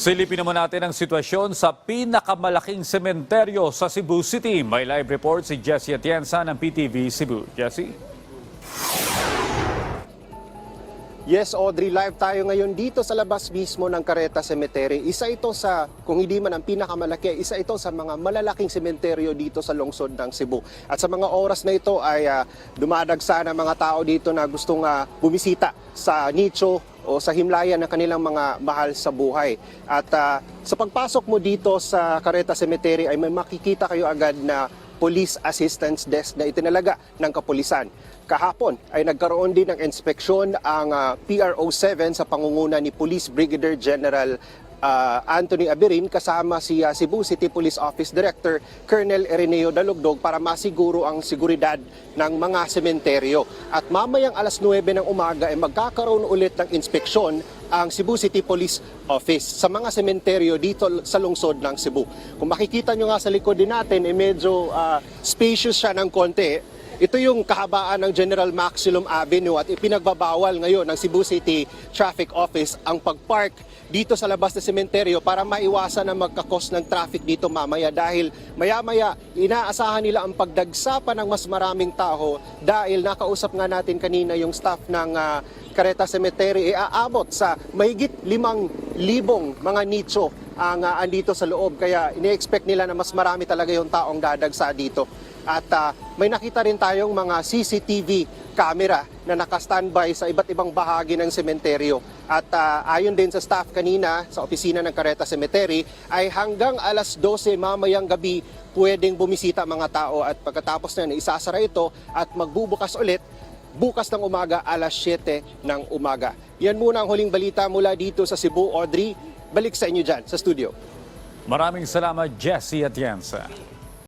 Silipin naman natin ang sitwasyon sa pinakamalaking sementeryo sa Cebu City. May live report si Jessie Atienza ng PTV Cebu. Jessie? Yes, Audrey, live tayo ngayon dito sa labas mismo ng Careta Cemetery. Isa ito sa, kung hindi man ang pinakamalaki, isa ito sa mga malalaking sementeryo dito sa lungsod ng Cebu. At sa mga oras na ito ay uh, dumadagsa ng mga tao dito na gustong ah, bumisita sa nicho o sa himlayan ng kanilang mga mahal sa buhay. At ah, sa pagpasok mo dito sa Careta Cemetery ay may makikita kayo agad na police assistance desk na itinalaga ng kapulisan. Kahapon ay nagkaroon din ng inspeksyon ang ah, PRO 7 sa pangunguna ni Police Brigadier General ah, Anthony Abirin kasama si ah, Cebu City Police Office Director Colonel Erineo Dalugdog para masiguro ang seguridad ng mga sementeryo. At mamayang alas 9 ng umaga ay magkakaroon ulit ng inspeksyon ang Cebu City Police Office sa mga sementeryo dito sa lungsod ng Cebu. Kung makikita nyo nga sa likod din natin, eh medyo ah, spacious siya ng konti. Ito yung kahabaan ng General Maximum Avenue at ipinagbabawal ngayon ng Cebu City Traffic Office ang pagpark dito sa labas ng sementeryo para maiwasan na magkakos ng traffic dito mamaya dahil maya-maya inaasahan nila ang pagdagsa pa ng mas maraming tao dahil nakausap nga natin kanina yung staff ng ah, Careta Cemetery e aabot sa mahigit limang libong mga nicho ang ah, andito sa loob kaya ini-expect nila na mas marami talaga yung taong dadagsa dito. At ah, may nakita rin tayong mga CCTV camera na naka-standby sa iba't ibang bahagi ng sementeryo. At ah, ayon din sa staff kanina sa opisina ng Careta Cemetery ay hanggang alas 12 mamayang gabi pwedeng bumisita mga tao at pagkatapos na isasara ito at magbubukas ulit bukas ng umaga alas 7 ng umaga. Yan muna ang huling balita mula dito sa Cebu. Audrey, balik sa inyo dyan sa studio. Maraming salamat, Jessie Atienza.